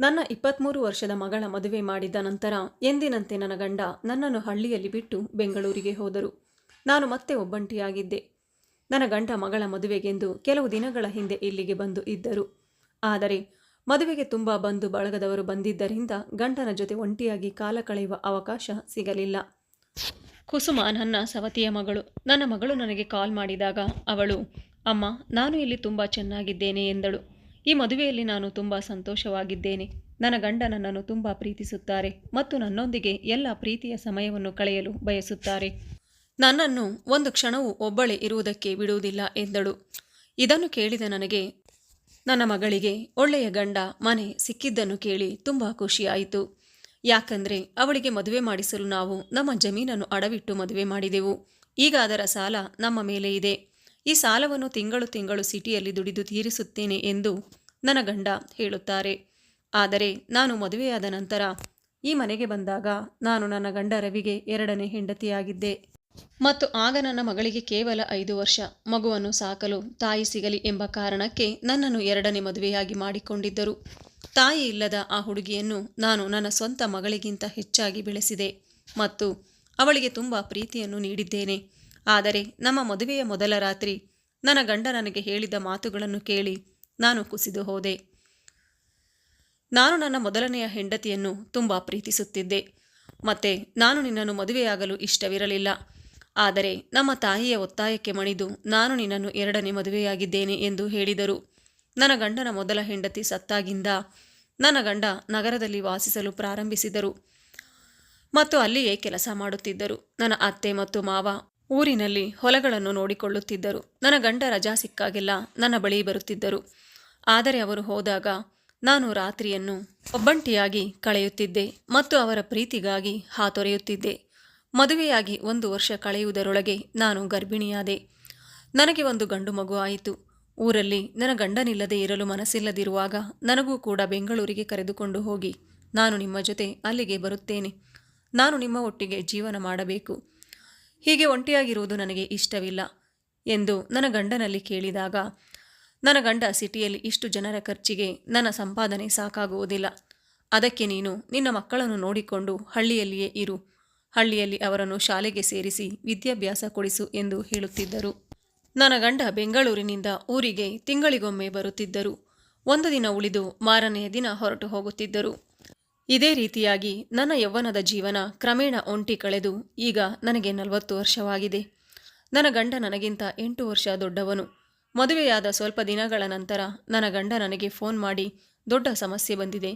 ನನ್ನ ಇಪ್ಪತ್ತ್ಮೂರು ವರ್ಷದ ಮಗಳ ಮದುವೆ ಮಾಡಿದ ನಂತರ ಎಂದಿನಂತೆ ನನ್ನ ಗಂಡ ನನ್ನನ್ನು ಹಳ್ಳಿಯಲ್ಲಿ ಬಿಟ್ಟು ಬೆಂಗಳೂರಿಗೆ ಹೋದರು. ನಾನು ಮತ್ತೆ ಒಬ್ಬಂಟಿಯಾಗಿದ್ದೆ. ನನ್ನ ಗಂಡ ಮಗಳ ಮದುವೆಗೆಂದು ಕೆಲವು ದಿನಗಳ ಹಿಂದೆ ಇಲ್ಲಿಗೆ ಬಂದು ಇದ್ದರು. ಆದರೆ ಮದುವೆಗೆ ತುಂಬ ಬಂಧು ಬಳಗದವರು ಬಂದಿದ್ದರಿಂದ ಗಂಡನ ಜೊತೆ ಒಂಟಿಯಾಗಿ ಕಾಲ ಕಳೆಯುವ ಅವಕಾಶ ಸಿಗಲಿಲ್ಲ. ಕುಸುಮ ನನ್ನ ಸವತಿಯ ಮಗಳು. ನನ್ನ ಮಗಳು ನನಗೆ ಕಾಲ್ ಮಾಡಿದಾಗ ಅವಳು, ಅಮ್ಮ, ನಾನು ಇಲ್ಲಿ ತುಂಬ ಚೆನ್ನಾಗಿದ್ದೇನೆ ಎಂದಳು. ಈ ಮದುವೆಯಲ್ಲಿ ನಾನು ತುಂಬ ಸಂತೋಷವಾಗಿದ್ದೇನೆ. ನನ್ನ ಗಂಡ ನನ್ನನ್ನು ತುಂಬ ಪ್ರೀತಿಸುತ್ತಾರೆ ಮತ್ತು ನನ್ನೊಂದಿಗೆ ಎಲ್ಲ ಪ್ರೀತಿಯ ಸಮಯವನ್ನು ಕಳೆಯಲು ಬಯಸುತ್ತಾರೆ. ನನ್ನನ್ನು ಒಂದು ಕ್ಷಣವೂ ಒಬ್ಬಳೇ ಇರುವುದಕ್ಕೆ ಬಿಡುವುದಿಲ್ಲ ಎಂದಳು. ಇದನ್ನು ಕೇಳಿದ ನನಗೆ, ನನ್ನ ಮಗಳಿಗೆ ಒಳ್ಳೆಯ ಗಂಡ, ಮನೆ ಸಿಕ್ಕಿದ್ದನ್ನು ಕೇಳಿ ತುಂಬ ಖುಷಿಯಾಯಿತು. ಯಾಕಂದ್ರೆ ಅವಳಿಗೆ ಮದುವೆ ಮಾಡಿಸಲು ನಾವು ನಮ್ಮ ಜಮೀನನ್ನು ಅಡವಿಟ್ಟು ಮದುವೆ ಮಾಡಿದೆವು. ಈಗ ಅದರ ಸಾಲ ನಮ್ಮ ಮೇಲೆ ಇದೆ. ಈ ಸಾಲವನ್ನು ತಿಂಗಳು ತಿಂಗಳು ಸಿಟಿಯಲ್ಲಿ ದುಡಿದು ತೀರಿಸುತ್ತೇನೆ ಎಂದು ನನ್ನ ಗಂಡ ಹೇಳುತ್ತಾರೆ. ಆದರೆ ನಾನು ಮದುವೆಯಾದ ನಂತರ ಈ ಮನೆಗೆ ಬಂದಾಗ ನಾನು ನನ್ನ ಗಂಡ ರವಿಗೆ ಎರಡನೇ ಹೆಂಡತಿಯಾಗಿದ್ದೆ. ಮತ್ತು ಆಗ ನನ್ನ ಮಗಳಿಗೆ ಕೇವಲ ಐದು ವರ್ಷ. ಮಗುವನ್ನು ಸಾಕಲು ತಾಯಿ ಸಿಗಲಿ ಎಂಬ ಕಾರಣಕ್ಕೆ ನನ್ನನ್ನು ಎರಡನೇ ಮದುವೆಯಾಗಿ ಮಾಡಿಕೊಂಡಿದ್ದರು. ತಾಯಿ ಇಲ್ಲದ ಆ ಹುಡುಗಿಯನ್ನು ನಾನು ನನ್ನ ಸ್ವಂತ ಮಗಳಿಗಿಂತ ಹೆಚ್ಚಾಗಿ ಬೆಳೆಸಿದೆ ಮತ್ತು ಅವಳಿಗೆ ತುಂಬ ಪ್ರೀತಿಯನ್ನು ನೀಡಿದ್ದೇನೆ. ಆದರೆ ನಮ್ಮ ಮದುವೆಯ ಮೊದಲ ರಾತ್ರಿ ನನ್ನ ಗಂಡ ನನಗೆ ಹೇಳಿದ ಮಾತುಗಳನ್ನು ಕೇಳಿ ನಾನು ಕುಸಿದು ಹೋದೆ. ನಾನು ನನ್ನ ಮೊದಲನೆಯ ಹೆಂಡತಿಯನ್ನು ತುಂಬ ಪ್ರೀತಿಸುತ್ತಿದ್ದೆ. ಮತ್ತೆ ನಾನು ನಿನ್ನನ್ನು ಮದುವೆಯಾಗಲು ಇಷ್ಟವಿರಲಿಲ್ಲ. ಆದರೆ ನಮ್ಮ ತಾಯಿಯ ಒತ್ತಾಯಕ್ಕೆ ಮಣಿದು ನಾನು ನಿನ್ನನ್ನು ಎರಡನೇ ಮದುವೆಯಾಗಿದ್ದೇನೆ ಎಂದು ಹೇಳಿದರು. ನನ್ನ ಗಂಡನ ಮೊದಲ ಹೆಂಡತಿ ಸತ್ತಾಗಿಂದ ನನ್ನ ಗಂಡ ನಗರದಲ್ಲಿ ವಾಸಿಸಲು ಪ್ರಾರಂಭಿಸಿದರು. ಮತ್ತು ಅಲ್ಲಿಯೇ ಕೆಲಸ ಮಾಡುತ್ತಿದ್ದರು. ನನ್ನ ಅತ್ತೆ ಮತ್ತು ಮಾವ ಊರಿನಲ್ಲಿ ಹೊಲಗಳನ್ನು ನೋಡಿಕೊಳ್ಳುತ್ತಿದ್ದರು. ನನ್ನ ಗಂಡ ರಜಾ ಸಿಕ್ಕಾಗೆಲ್ಲ ನನ್ನ ಬಳಿ ಬರುತ್ತಿದ್ದರು. ಆದರೆ ಅವರು ಹೋದಾಗ ನಾನು ರಾತ್ರಿಯನ್ನು ಒಬ್ಬಂಟಿಯಾಗಿ ಕಳೆಯುತ್ತಿದ್ದೆ ಮತ್ತು ಅವರ ಪ್ರೀತಿಗಾಗಿ ಹಾತೊರೆಯುತ್ತಿದ್ದೆ. ಮದುವೆಯಾಗಿ ಒಂದು ವರ್ಷ ಕಳೆಯುವುದರೊಳಗೆ ನಾನು ಗರ್ಭಿಣಿಯಾದೆ. ನನಗೆ ಒಂದು ಗಂಡು ಮಗು ಆಯಿತು. ಊರಲ್ಲಿ ನನ್ನ ಗಂಡನಿಲ್ಲದೆ ಇರಲು ಮನಸ್ಸಿಲ್ಲದಿರುವಾಗ ನನಗೂ ಕೂಡ ಬೆಂಗಳೂರಿಗೆ ಕರೆದುಕೊಂಡು ಹೋಗಿ. ನಾನು ನಿಮ್ಮ ಜೊತೆ ಅಲ್ಲಿಗೆ ಬರುತ್ತೇನೆ. ನಾನು ನಿಮ್ಮ ಒಟ್ಟಿಗೆ ಜೀವನ ಮಾಡಬೇಕು. ಹೀಗೆ ಒಂಟಿಯಾಗಿರುವುದು ನನಗೆ ಇಷ್ಟವಿಲ್ಲ ಎಂದು ನನ್ನ ಗಂಡನಲ್ಲಿ ಕೇಳಿದಾಗ, ನನ್ನ ಗಂಡ ಸಿಟಿಯಲ್ಲಿ ಇಷ್ಟು ಜನರ ಖರ್ಚಿಗೆ ನನ್ನ ಸಂಪಾದನೆ ಸಾಕಾಗುವುದಿಲ್ಲ. ಅದಕ್ಕೆ ನೀನು ನಿನ್ನ ಮಕ್ಕಳನ್ನು ನೋಡಿಕೊಂಡು ಹಳ್ಳಿಯಲ್ಲಿಯೇ ಇರು. ಹಳ್ಳಿಯಲ್ಲಿ ಅವರನ್ನು ಶಾಲೆಗೆ ಸೇರಿಸಿ ವಿದ್ಯಾಭ್ಯಾಸ ಕೊಡಿಸು ಎಂದು ಹೇಳುತ್ತಿದ್ದರು. ನನ್ನ ಗಂಡ ಬೆಂಗಳೂರಿನಿಂದ ಊರಿಗೆ ತಿಂಗಳಿಗೊಮ್ಮೆ ಬರುತ್ತಿದ್ದರು. ಒಂದು ದಿನ ಉಳಿದು ಮಾರನೆಯ ದಿನ ಹೊರಟು ಹೋಗುತ್ತಿದ್ದರು. ಇದೇ ರೀತಿಯಾಗಿ ನನ್ನ ಯೌವನದ ಜೀವನ ಕ್ರಮೇಣ ಒಂಟಿ ಕಳೆದು ಈಗ ನನಗೆ ನಲವತ್ತು ವರ್ಷವಾಗಿದೆ. ನನ್ನ ಗಂಡ ನನಗಿಂತ ಎಂಟು ವರ್ಷ ದೊಡ್ಡವನು. ಮದುವೆಯಾದ ಸ್ವಲ್ಪ ದಿನಗಳ ನಂತರ ನನ್ನ ಗಂಡ ನನಗೆ ಫೋನ್ ಮಾಡಿ, ದೊಡ್ಡ ಸಮಸ್ಯೆ ಬಂದಿದೆ.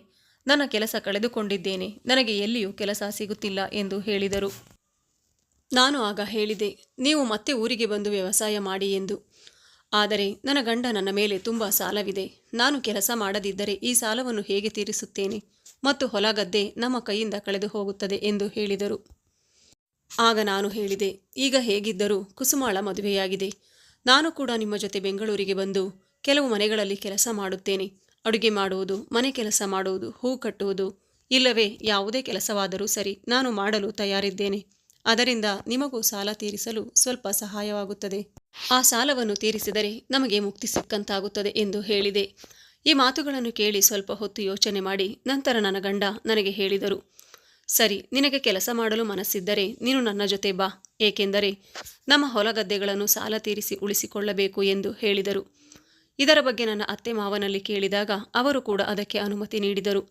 ನನ್ನ ಕೆಲಸ ಕಳೆದುಕೊಂಡಿದ್ದೇನೆ. ನನಗೆ ಎಲ್ಲಿಯೂ ಕೆಲಸ ಸಿಗುತ್ತಿಲ್ಲ ಎಂದು ಹೇಳಿದರು. ನಾನು ಆಗ ಹೇಳಿದೆ, ನೀವು ಮತ್ತೆ ಊರಿಗೆ ಬಂದು ವ್ಯವಸಾಯ ಮಾಡಿ ಎಂದು. ಆದರೆ ನನ್ನ ಗಂಡ ನನ್ನ ಮೇಲೆ ತುಂಬ ಸಾಲವಿದೆ. ನಾನು ಕೆಲಸ ಮಾಡದಿದ್ದರೆ ಈ ಸಾಲವನ್ನು ಹೇಗೆ ತೀರಿಸುತ್ತೇನೆ? ಮತ್ತು ಹೊಲ ಗದ್ದೆ ನಮ್ಮ ಕೈಯಿಂದ ಕಳೆದು ಹೋಗುತ್ತದೆ ಎಂದು ಹೇಳಿದರು. ಆಗ ನಾನು ಹೇಳಿದೆ, ಈಗ ಹೇಗಿದ್ದರೂ ಕುಸುಮಾಳ ಮದುವೆಯಾಗಿದೆ. ನಾನು ಕೂಡ ನಿಮ್ಮ ಜೊತೆ ಬೆಂಗಳೂರಿಗೆ ಬಂದು ಕೆಲವು ಮನೆಗಳಲ್ಲಿ ಕೆಲಸ ಮಾಡುತ್ತೇನೆ. ಅಡುಗೆ ಮಾಡುವುದು, ಮನೆ ಕೆಲಸ ಮಾಡುವುದು, ಹೂ ಕಟ್ಟುವುದು, ಇಲ್ಲವೇ ಯಾವುದೇ ಕೆಲಸವಾದರೂ ಸರಿ ನಾನು ಮಾಡಲು ತಯಾರಿದ್ದೇನೆ. ಅದರಿಂದ ನಿಮಗೂ ಸಾಲ ತೀರಿಸಲು ಸ್ವಲ್ಪ ಸಹಾಯವಾಗುತ್ತದೆ. ಆ ಸಾಲವನ್ನು ತೀರಿಸಿದರೆ ನಮಗೆ ಮುಕ್ತಿ ಸಿಕ್ಕಂತಾಗುತ್ತದೆ ಎಂದು ಹೇಳಿದೆ. ಈ ಮಾತುಗಳನ್ನು ಕೇಳಿ ಸ್ವಲ್ಪ ಹೊತ್ತು ಯೋಚನೆ ಮಾಡಿ ನಂತರ ನನ್ನ ಗಂಡ ನನಗೆ ಹೇಳಿದರು, ಸರಿ, ನಿನಗೆ ಕೆಲಸ ಮಾಡಲು ಮನಸ್ಸಿದ್ದರೆ ನೀನು ನನ್ನ ಜೊತೆ ಬಾ, ಏಕೆಂದರೆ ನಮ್ಮ ಹೊಲಗದ್ದೆಗಳನ್ನು ಸಾಲ ತೀರಿಸಿ ಉಳಿಸಿಕೊಳ್ಳಬೇಕು ಎಂದು ಹೇಳಿದರು. ಇದರ ಬಗ್ಗೆ ನನ್ನ ಅತ್ತೆ ಮಾವನಲ್ಲಿ ಕೇಳಿದಾಗ ಅವರು ಕೂಡ ಅದಕ್ಕೆ ಅನುಮತಿ ನೀಡಿದರು.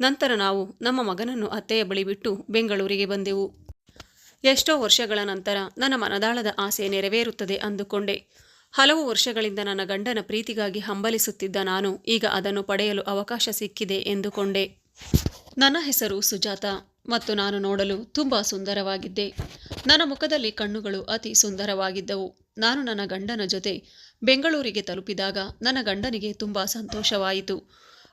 ನಂತರ ನಾವು ನಮ್ಮ ಮಗನನ್ನು ಅತ್ತೆಯ ಬಳಿ ಬಿಟ್ಟು ಬೆಂಗಳೂರಿಗೆ ಬಂದೆವು. ಎಷ್ಟೋ ವರ್ಷಗಳ ನಂತರ ನನ್ನ ಮನದಾಳದ ಆಸೆ ನೆರವೇರುತ್ತದೆ ಅಂದುಕೊಂಡೆ. ಹಲವು ವರ್ಷಗಳಿಂದ ನನ್ನ ಗಂಡನ ಪ್ರೀತಿಗಾಗಿ ಹಂಬಲಿಸುತ್ತಿದ್ದ ನಾನು ಈಗ ಅದನ್ನು ಪಡೆಯಲು ಅವಕಾಶ ಸಿಕ್ಕಿದೆ ಎಂದುಕೊಂಡೆ. ನನ್ನ ಹೆಸರು ಸುಜಾತ ಮತ್ತು ನಾನು ನೋಡಲು ತುಂಬ ಸುಂದರವಾಗಿದ್ದೆ. ನನ್ನ ಮುಖದಲ್ಲಿ ಕಣ್ಣುಗಳು ಅತಿ ಸುಂದರವಾಗಿದ್ದವು. ನಾನು ನನ್ನ ಗಂಡನ ಜೊತೆ ಬೆಂಗಳೂರಿಗೆ ತಲುಪಿದಾಗ ನನ್ನ ಗಂಡನಿಗೆ ತುಂಬ ಸಂತೋಷವಾಯಿತು.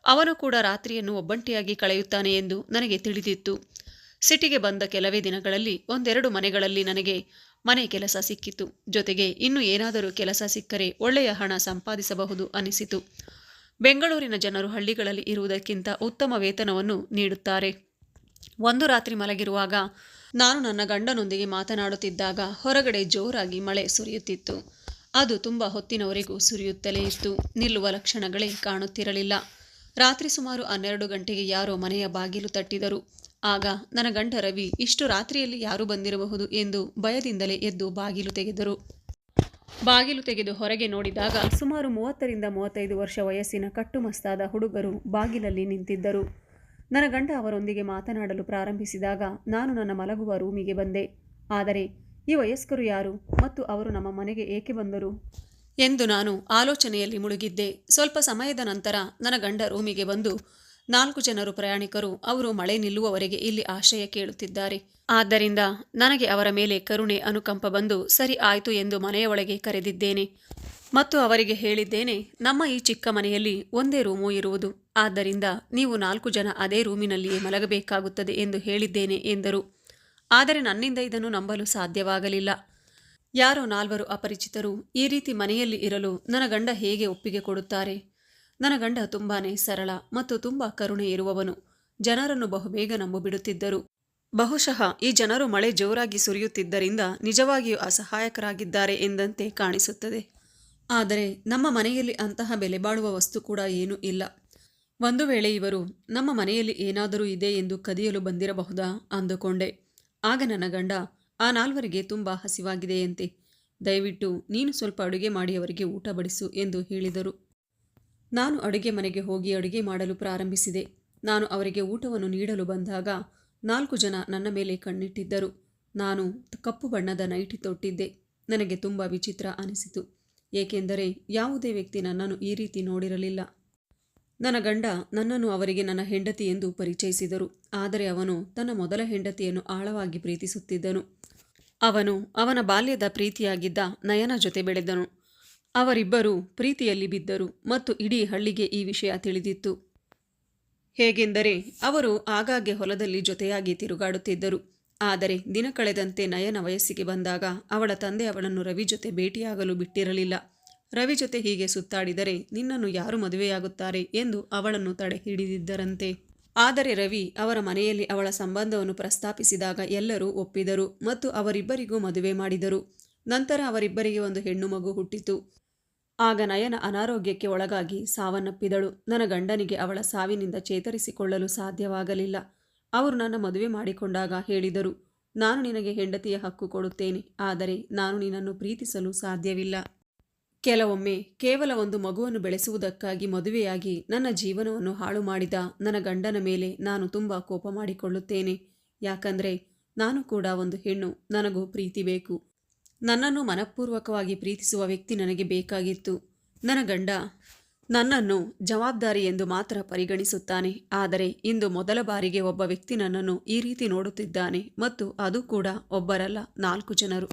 ಅವನು ಕೂಡ ರಾತ್ರಿಯನ್ನು ಒಬ್ಬಂಟಿಯಾಗಿ ಕಳೆಯುತ್ತಾನೆ ಎಂದು ನನಗೆ ತಿಳಿದಿತ್ತು. ಸಿಟಿಗೆ ಬಂದ ಕೆಲವೇ ದಿನಗಳಲ್ಲಿ ಒಂದೆರಡು ಮನೆಗಳಲ್ಲಿ ನನಗೆ ಮನೆ ಕೆಲಸ ಸಿಕ್ಕಿತು. ಜೊತೆಗೆ ಇನ್ನು ಏನಾದರೂ ಕೆಲಸ ಸಿಕ್ಕರೆ ಒಳ್ಳೆಯ ಹಣ ಸಂಪಾದಿಸಬಹುದು ಅನಿಸಿತು. ಬೆಂಗಳೂರಿನ ಜನರು ಹಳ್ಳಿಗಳಲ್ಲಿ ಇರುವುದಕ್ಕಿಂತ ಉತ್ತಮ ವೇತನವನ್ನು ನೀಡುತ್ತಾರೆ. ಒಂದು ರಾತ್ರಿ ಮಲಗಿರುವಾಗ ನಾನು ನನ್ನ ಗಂಡನೊಂದಿಗೆ ಮಾತನಾಡುತ್ತಿದ್ದಾಗ ಹೊರಗಡೆ ಜೋರಾಗಿ ಮಳೆ ಸುರಿಯುತ್ತಿತ್ತು. ಅದು ತುಂಬ ಹೊತ್ತಿನವರೆಗೂ ಸುರಿಯುತ್ತಲೇ ಇತ್ತು. ನಿಲ್ಲುವ ಲಕ್ಷಣಗಳೇ ಕಾಣುತ್ತಿರಲಿಲ್ಲ. ರಾತ್ರಿ ಸುಮಾರು ಹನ್ನೆರಡು ಗಂಟೆಗೆ ಯಾರೋ ಮನೆಯ ಬಾಗಿಲು ತಟ್ಟಿದರು. ಆಗ ನನ್ನ ಗಂಡ ರವಿ, ಇಷ್ಟು ರಾತ್ರಿಯಲ್ಲಿ ಯಾರು ಬಂದಿರಬಹುದು ಎಂದು ಭಯದಿಂದಲೇ ಎದ್ದು ಬಾಗಿಲು ತೆಗೆದರು. ಬಾಗಿಲು ತೆಗೆದು ಹೊರಗೆ ನೋಡಿದಾಗ ಸುಮಾರು ಮೂವತ್ತರಿಂದ ಮೂವತ್ತೈದು ವರ್ಷ ವಯಸ್ಸಿನ ಕಟ್ಟುಮಸ್ತಾದ ಹುಡುಗರು ಬಾಗಿಲಲ್ಲಿ ನಿಂತಿದ್ದರು. ನನ್ನ ಗಂಡ ಅವರೊಂದಿಗೆ ಮಾತನಾಡಲು ಪ್ರಾರಂಭಿಸಿದಾಗ ನಾನು ನನ್ನ ಮಲಗುವ ರೂಮಿಗೆ ಬಂದೆ. ಆದರೆ ಈ ವಯಸ್ಕರು ಯಾರು ಮತ್ತು ಅವರು ನಮ್ಮ ಮನೆಗೆ ಏಕೆ ಬಂದರು? ಎಂದು ನಾನು ಆಲೋಚನೆಯಲ್ಲಿ ಮುಳುಗಿದ್ದೆ. ಸ್ವಲ್ಪ ಸಮಯದ ನಂತರ ನನ್ನ ಗಂಡ ರೂಮಿಗೆ ಬಂದು ನಾಲ್ಕು ಜನರು ಪ್ರಯಾಣಿಕರು, ಅವರು ಮಳೆ ನಿಲ್ಲುವವರೆಗೆ ಇಲ್ಲಿ ಆಶ್ರಯ ಕೇಳುತ್ತಿದ್ದಾರೆ. ಆದ್ದರಿಂದ ನನಗೆ ಅವರ ಮೇಲೆ ಕರುಣೆ ಅನುಕಂಪ ಬಂದು ಸರಿ ಆಯಿತು ಎಂದು ಮನೆಯ ಒಳಗೆ ಕರೆದಿದ್ದೇನೆ. ಮತ್ತು ಅವರಿಗೆ ಹೇಳಿದ್ದೇನೆ, ನಮ್ಮ ಈ ಚಿಕ್ಕ ಮನೆಯಲ್ಲಿ ಒಂದೇ ರೂಮು ಇರುವುದು. ಆದ್ದರಿಂದ ನೀವು ನಾಲ್ಕು ಜನ ಅದೇ ರೂಮಿನಲ್ಲಿಯೇ ಮಲಗಬೇಕಾಗುತ್ತದೆ ಎಂದು ಹೇಳಿದ್ದೇನೆ ಎಂದರು. ಆದರೆ ನನ್ನಿಂದ ಇದನ್ನು ನಂಬಲು ಸಾಧ್ಯವಾಗಲಿಲ್ಲ. ಯಾರೋ ನಾಲ್ವರು ಅಪರಿಚಿತರು ಈ ರೀತಿ ಮನೆಯಲ್ಲಿ ಇರಲು ನನ್ನ ಗಂಡ ಹೇಗೆ ಒಪ್ಪಿಗೆ ಕೊಡುತ್ತಾರೆ? ನನ್ನ ಗಂಡ ತುಂಬಾನೇ ಸರಳ ಮತ್ತು ತುಂಬ ಕರುಣೆ ಇರುವವನು. ಜನರನ್ನು ಬಹುಬೇಗ ನಂಬುಬಿಡುತ್ತಿದ್ದರು. ಬಹುಶಃ ಈ ಜನರು ಮಳೆ ಜೋರಾಗಿ ಸುರಿಯುತ್ತಿದ್ದರಿಂದ ನಿಜವಾಗಿಯೂ ಅಸಹಾಯಕರಾಗಿದ್ದಾರೆ ಎಂದಂತೆ ಕಾಣಿಸುತ್ತದೆ. ಆದರೆ ನಮ್ಮ ಮನೆಯಲ್ಲಿ ಅಂತಹ ಬೆಲೆ ಬಾಳುವ ವಸ್ತು ಕೂಡ ಏನೂ ಇಲ್ಲ. ಒಂದು ವೇಳೆ ಇವರು, ನಮ್ಮ ಮನೆಯಲ್ಲಿ ಏನಾದರೂ ಇದೆ ಎಂದು ಕದಿಯಲು ಬಂದಿರಬಹುದಾ? ಅಂದುಕೊಂಡೆ. ಆಗ ನನ್ನ ಗಂಡ, ಆ ನಾಲ್ವರಿಗೆ ತುಂಬ ಹಸಿವಾಗಿದೆಯಂತೆ ದಯವಿಟ್ಟು ನೀನು ಸ್ವಲ್ಪ ಅಡುಗೆ ಮಾಡಿ ಅವರಿಗೆ ಊಟ ಬಡಿಸು ಎಂದು ಹೇಳಿದರು. ನಾನು ಅಡುಗೆ ಮನೆಗೆ ಹೋಗಿ ಅಡುಗೆ ಮಾಡಲು ಪ್ರಾರಂಭಿಸಿದೆ. ನಾನು ಅವರಿಗೆ ಊಟವನ್ನು ನೀಡಲು ಬಂದಾಗ ನಾಲ್ಕು ಜನ ನನ್ನ ಮೇಲೆ ಕಣ್ಣಿಟ್ಟಿದ್ದರು. ನಾನು ಕಪ್ಪು ಬಣ್ಣದ ನೈಟಿ ತೊಟ್ಟಿದ್ದೆ. ನನಗೆ ತುಂಬ ವಿಚಿತ್ರ ಅನಿಸಿತು. ಏಕೆಂದರೆ ಯಾವುದೇ ವ್ಯಕ್ತಿ ನನ್ನನ್ನು ಈ ರೀತಿ ನೋಡಿರಲಿಲ್ಲ. ನನ್ನ ಗಂಡ ನನ್ನನ್ನು ಅವರಿಗೆ ನನ್ನ ಹೆಂಡತಿ ಎಂದು ಪರಿಚಯಿಸಿದರು. ಆದರೆ ಅವನು ತನ್ನ ಮೊದಲ ಹೆಂಡತಿಯನ್ನು ಆಳವಾಗಿ ಪ್ರೀತಿಸುತ್ತಿದ್ದನು. ಅವನು ಅವನ ಬಾಲ್ಯದ ಪ್ರೀತಿಯಾಗಿದ್ದ ನಯನ ಜೊತೆ ಬೆಳೆದನು. ಅವರಿಬ್ಬರೂ ಪ್ರೀತಿಯಲ್ಲಿ ಬಿದ್ದರು ಮತ್ತು ಇಡೀ ಹಳ್ಳಿಗೆ ಈ ವಿಷಯ ತಿಳಿದಿತ್ತು. ಹೇಗೆಂದರೆ, ಅವರು ಆಗಾಗ್ಗೆ ಹೊಲದಲ್ಲಿ ಜೊತೆಯಾಗಿ ತಿರುಗಾಡುತ್ತಿದ್ದರು. ಆದರೆ, ದಿನ ಕಳೆದಂತೆ ನಯನ ವಯಸ್ಸಿಗೆ ಬಂದಾಗ ಅವಳ ತಂದೆ ಅವಳನ್ನು ರವಿ ಜೊತೆ ಭೇಟಿಯಾಗಲು ಬಿಟ್ಟಿರಲಿಲ್ಲ. ರವಿ ಜೊತೆ ಹೀಗೆ ಸುತ್ತಾಡಿದರೆ ನಿನ್ನನ್ನು ಯಾರು ಮದುವೆಯಾಗುತ್ತಾರೆ ಎಂದು ಅವಳನ್ನು ತಡೆ ಹಿಡಿದಿದ್ದರಂತೆ. ಆದರೆ ರವಿ ಅವರ ಮನೆಯಲ್ಲಿ ಅವಳ ಸಂಬಂಧವನ್ನು ಪ್ರಸ್ತಾಪಿಸಿದಾಗ ಎಲ್ಲರೂ ಒಪ್ಪಿದರು ಮತ್ತು ಅವರಿಬ್ಬರಿಗೂ ಮದುವೆ ಮಾಡಿದರು. ನಂತರ ಅವರಿಬ್ಬರಿಗೆ ಒಂದು ಹೆಣ್ಣು ಮಗು ಹುಟ್ಟಿತು. ಆಗ ನಯನ ಅನಾರೋಗ್ಯಕ್ಕೆ ಒಳಗಾಗಿ ಸಾವನ್ನಪ್ಪಿದಳು. ನನ್ನ ಗಂಡನಿಗೆ ಅವಳ ಸಾವಿನಿಂದ ಚೇತರಿಸಿಕೊಳ್ಳಲು ಸಾಧ್ಯವಾಗಲಿಲ್ಲ. ಅವರು ನನ್ನ ಮದುವೆ ಮಾಡಿಕೊಂಡಾಗ ಹೇಳಿದರು, ನಾನು ನಿನಗೆ ಹೆಂಡತಿಯ ಹಕ್ಕು ಕೊಡುತ್ತೇನೆ, ಆದರೆ ನಾನು ನಿನ್ನನ್ನು ಪ್ರೀತಿಸಲು ಸಾಧ್ಯವಿಲ್ಲ. ಕೆಲವೊಮ್ಮೆ ಕೇವಲ ಒಂದು ಮಗುವನ್ನು ಬೆಳೆಸುವುದಕ್ಕಾಗಿ ಮದುವೆಯಾಗಿ ನನ್ನ ಜೀವನವನ್ನು ಹಾಳು ಮಾಡಿದ ನನ್ನ ಗಂಡನ ಮೇಲೆ ನಾನು ತುಂಬ ಕೋಪ ಮಾಡಿಕೊಳ್ಳುತ್ತೇನೆ. ಯಾಕಂದರೆ ನಾನು ಕೂಡ ಒಂದು ಹೆಣ್ಣು, ನನಗೂ ಪ್ರೀತಿ ಬೇಕು. ನನ್ನನ್ನು ಮನಪೂರ್ವಕವಾಗಿ ಪ್ರೀತಿಸುವ ವ್ಯಕ್ತಿ ನನಗೆ ಬೇಕಾಗಿತ್ತು. ನನ್ನ ಗಂಡ ನನ್ನನ್ನು ಜವಾಬ್ದಾರಿ ಎಂದು ಮಾತ್ರ ಪರಿಗಣಿಸುತ್ತಾನೆ. ಆದರೆ ಇಂದು ಮೊದಲ ಬಾರಿಗೆ ಒಬ್ಬ ವ್ಯಕ್ತಿ ನನ್ನನ್ನು ಈ ರೀತಿ ನೋಡುತ್ತಿದ್ದಾನೆ ಮತ್ತು ಅದು ಕೂಡ ಒಬ್ಬರಲ್ಲ, ನಾಲ್ಕು ಜನರು.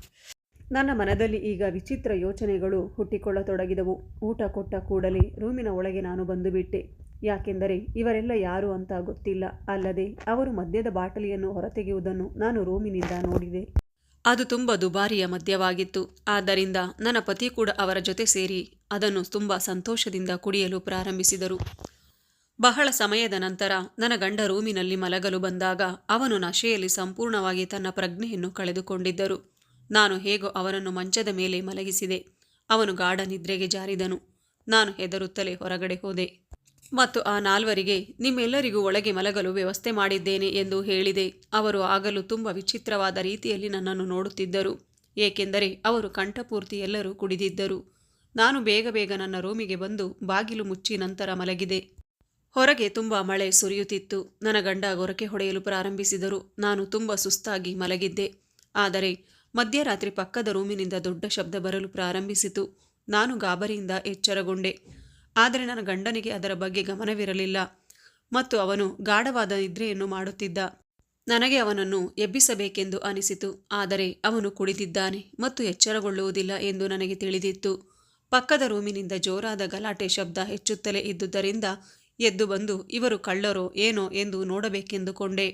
ನನ್ನ ಮನದಲ್ಲಿ ಈಗ ವಿಚಿತ್ರ ಯೋಚನೆಗಳು ಹುಟ್ಟಿಕೊಳ್ಳತೊಡಗಿದವು. ಊಟ ಕೊಟ್ಟ ಕೂಡಲೇ ರೂಮಿನ ಒಳಗೆ ನಾನು ಬಂದುಬಿಟ್ಟೆ. ಯಾಕೆಂದರೆ ಇವರೆಲ್ಲ ಯಾರು ಅಂತ ಗೊತ್ತಿಲ್ಲ. ಅಲ್ಲದೆ ಅವರು ಮದ್ಯದ ಬಾಟಲಿಯನ್ನು ಹೊರತೆಗೆಯುವುದನ್ನು ನಾನು ರೂಮಿನಿಂದ ನೋಡಿದೆ. ಅದು ತುಂಬ ದುಬಾರಿಯ ಮದ್ಯವಾಗಿತ್ತು. ಆದ್ದರಿಂದ ನನ್ನ ಪತಿ ಕೂಡ ಅವರ ಜೊತೆ ಸೇರಿ ಅದನ್ನು ತುಂಬ ಸಂತೋಷದಿಂದ ಕುಡಿಯಲು ಪ್ರಾರಂಭಿಸಿದರು. ಬಹಳ ಸಮಯದ ನಂತರ ನನ್ನ ಗಂಡ ರೂಮಿನಲ್ಲಿ ಮಲಗಲು ಬಂದಾಗ ಅವನು ನಶೆಯಲ್ಲಿ ಸಂಪೂರ್ಣವಾಗಿ ತನ್ನ ಪ್ರಜ್ಞೆಯನ್ನು ಕಳೆದುಕೊಂಡಿದ್ದರು. ನಾನು ಹೇಗೋ ಅವನನ್ನು ಮಂಚದ ಮೇಲೆ ಮಲಗಿಸಿದೆ. ಅವನು ಗಾಢ ನಿದ್ರೆಗೆ ಜಾರಿದನು. ನಾನು ಹೆದರುತ್ತಲೇ ಹೊರಗಡೆ ಹೋದೆ. ಮತ್ತು ಆ ನಾಲ್ವರಿಗೆ ನಿಮ್ಮೆಲ್ಲರಿಗೂ ಒಳಗೆ ಮಲಗಲು ವ್ಯವಸ್ಥೆ ಮಾಡಿದ್ದೇನೆ ಎಂದು ಹೇಳಿದೆ. ಅವರು ಆಗಲು ತುಂಬ ವಿಚಿತ್ರವಾದ ರೀತಿಯಲ್ಲಿ ನನ್ನನ್ನು ನೋಡುತ್ತಿದ್ದರು. ಏಕೆಂದರೆ ಅವರು ಕಂಠಪೂರ್ತಿ ಎಲ್ಲರೂ ಕುಡಿದಿದ್ದರು. ನಾನು ಬೇಗ ಬೇಗ ನನ್ನ ರೂಮಿಗೆ ಬಂದು ಬಾಗಿಲು ಮುಚ್ಚಿ ನಂತರ ಮಲಗಿದೆ. ಹೊರಗೆ ತುಂಬ ಮಳೆ ಸುರಿಯುತ್ತಿತ್ತು. ನನ್ನ ಗಂಡ ಗೊರಕೆ ಹೊಡೆಯಲು ಪ್ರಾರಂಭಿಸಿದರು. ನಾನು ತುಂಬ ಸುಸ್ತಾಗಿ ಮಲಗಿದ್ದೆ. ಆದರೆ ಮಧ್ಯರಾತ್ರಿ ಪಕ್ಕದ ರೂಮಿನಿಂದ ದೊಡ್ಡ ಶಬ್ದ ಬರಲು ಪ್ರಾರಂಭಿಸಿತು. ನಾನು ಗಾಬರಿಯಿಂದ ಎಚ್ಚರಗೊಂಡೆ. ಆದರೆ ನನ್ನ ಗಂಡನಿಗೆ ಅದರ ಬಗ್ಗೆ ಗಮನವಿರಲಿಲ್ಲ ಮತ್ತು ಅವನು ಗಾಢವಾದ ನಿದ್ರೆಯನ್ನು ಮಾಡುತ್ತಿದ್ದ. ನನಗೆ ಅವನನ್ನು ಎಬ್ಬಿಸಬೇಕೆಂದು ಅನಿಸಿತು, ಆದರೆ ಅವನು ಕುಡಿದಿದ್ದಾನೆ ಮತ್ತು ಎಚ್ಚರಗೊಳ್ಳುವುದಿಲ್ಲ ಎಂದು ನನಗೆ ತಿಳಿದಿತ್ತು. ಪಕ್ಕದ ರೂಮಿನಿಂದ ಜೋರಾದ ಗಲಾಟೆ ಶಬ್ದ ಹೆಚ್ಚುತ್ತಲೇ ಇದ್ದುದರಿಂದ ಎದ್ದು ಬಂದು, ಇವರು ಕಳ್ಳರೋ ಏನೋ ಎಂದು ನೋಡಬೇಕೆಂದುಕೊಂಡೆ.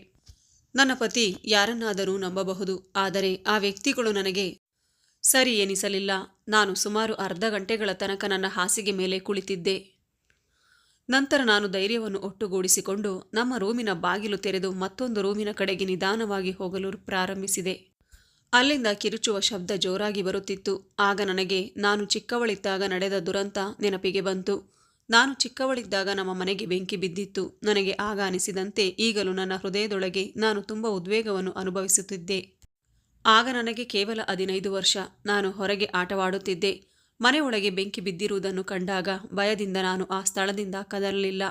ನನ್ನ ಪತಿ ಯಾರನ್ನಾದರೂ ನಂಬಬಹುದು, ಆದರೆ ಆ ವ್ಯಕ್ತಿಗಳು ನನಗೆ ಸರಿ ಎನಿಸಲಿಲ್ಲ. ನಾನು ಸುಮಾರು ಅರ್ಧ ಗಂಟೆಗಳ ತನಕ ನನ್ನ ಹಾಸಿಗೆ ಮೇಲೆ ಕುಳಿತಿದ್ದೆ. ನಂತರ ನಾನು ಧೈರ್ಯವನ್ನು ಒಟ್ಟುಗೂಡಿಸಿಕೊಂಡು ನಮ್ಮ ರೂಮಿನ ಬಾಗಿಲು ತೆರೆದು ಮತ್ತೊಂದು ರೂಮಿನ ಕಡೆಗೆ ನಿಧಾನವಾಗಿ ಹೋಗಲು ಪ್ರಾರಂಭಿಸಿದೆ. ಅಲ್ಲಿಂದ ಕಿರುಚುವ ಶಬ್ದ ಜೋರಾಗಿ ಬರುತ್ತಿತ್ತು. ಆಗ ನನಗೆ, ನಾನು ಚಿಕ್ಕವಳಿದ್ದಾಗ ನಡೆದ ದುರಂತ ನೆನಪಿಗೆ ಬಂತು. ನಾನು ಚಿಕ್ಕವಳಿದ್ದಾಗ ನಮ್ಮ ಮನೆಗೆ ಬೆಂಕಿ ಬಿದ್ದಿತ್ತು. ನನಗೆ ಆಗ ಅನಿಸಿದಂತೆ ಈಗಲೂ ನನ್ನ ಹೃದಯದೊಳಗೆ ನಾನು ತುಂಬ ಉದ್ವೇಗವನ್ನು ಅನುಭವಿಸುತ್ತಿದ್ದೆ. ಆಗ ನನಗೆ ಕೇವಲ ಹದಿನೈದು ವರ್ಷ. ನಾನು ಹೊರಗೆ ಆಟವಾಡುತ್ತಿದ್ದೆ. ಮನೆಯೊಳಗೆ ಬೆಂಕಿ ಬಿದ್ದಿರುವುದನ್ನು ಕಂಡಾಗ ಭಯದಿಂದ ನಾನು ಆ ಸ್ಥಳದಿಂದ ಕದರಲಿಲ್ಲ.